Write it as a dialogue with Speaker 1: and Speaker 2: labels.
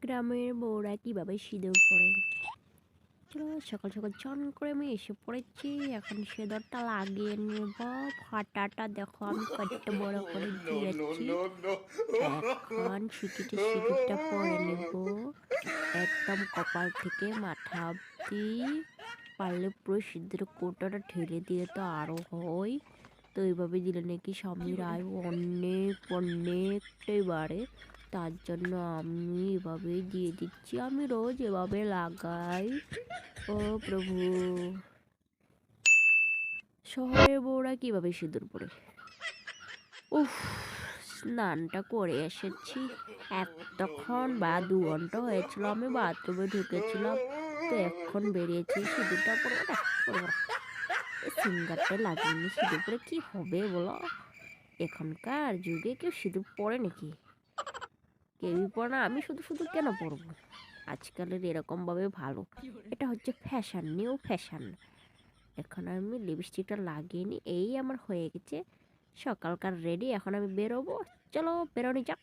Speaker 1: গ্রামের বউরা কীভাবে সিঁদুর পরে? চলো সকাল সকাল চন করে আমি এসে পড়েছি। এখন সিঁদুরটা লাগিয়ে নেব। ফাটাটা দেখো আমি কত বড় করে দিয়েছি। এখন সিটিতে সিঁদুরটা পরে নেব। একদম কপাল থেকে মাথা অব্দি। পারলে পুরো সিঁদুর কোটাটা ঢেলে দিয়ে তো আরও হয়। তো এইভাবে দিলে নাকি স্বামীর আয়ু অনেক, অনেকটাই বাড়ে। তার জন্য আমি এভাবে দিয়ে দিচ্ছি। আমি রোজ এভাবে লাগাই। ও প্রভু। শহরের বউরা কীভাবে সিঁদুর পরে? উফ, স্নানটা করে এসেছি। এতক্ষণ বা দু ঘণ্টা হয়েছিল, আমি বাথরুমে ঢুকেছিলাম। তো এখন বেরিয়েছি, সিঁদুরটা না সিঙ্গারটা লাগিয়ে সিঁদুর পরে কী হবে বলো? এখনকার যুগে কেউ সিঁদুর পরে নাকি? কেউই পরে না, আমি শুধু শুধু কেন পরবো আজকালের এরকমভাবে ভালো। এটা হচ্ছে ফ্যাশান নিউ ফ্যাশান এখন আমি লিপস্টিকটা লাগিয়ে নিই এই আমার হয়ে গেছে। সকালকার রেডি এখন আমি বেরোবো। চলো, বেরোনি যাক।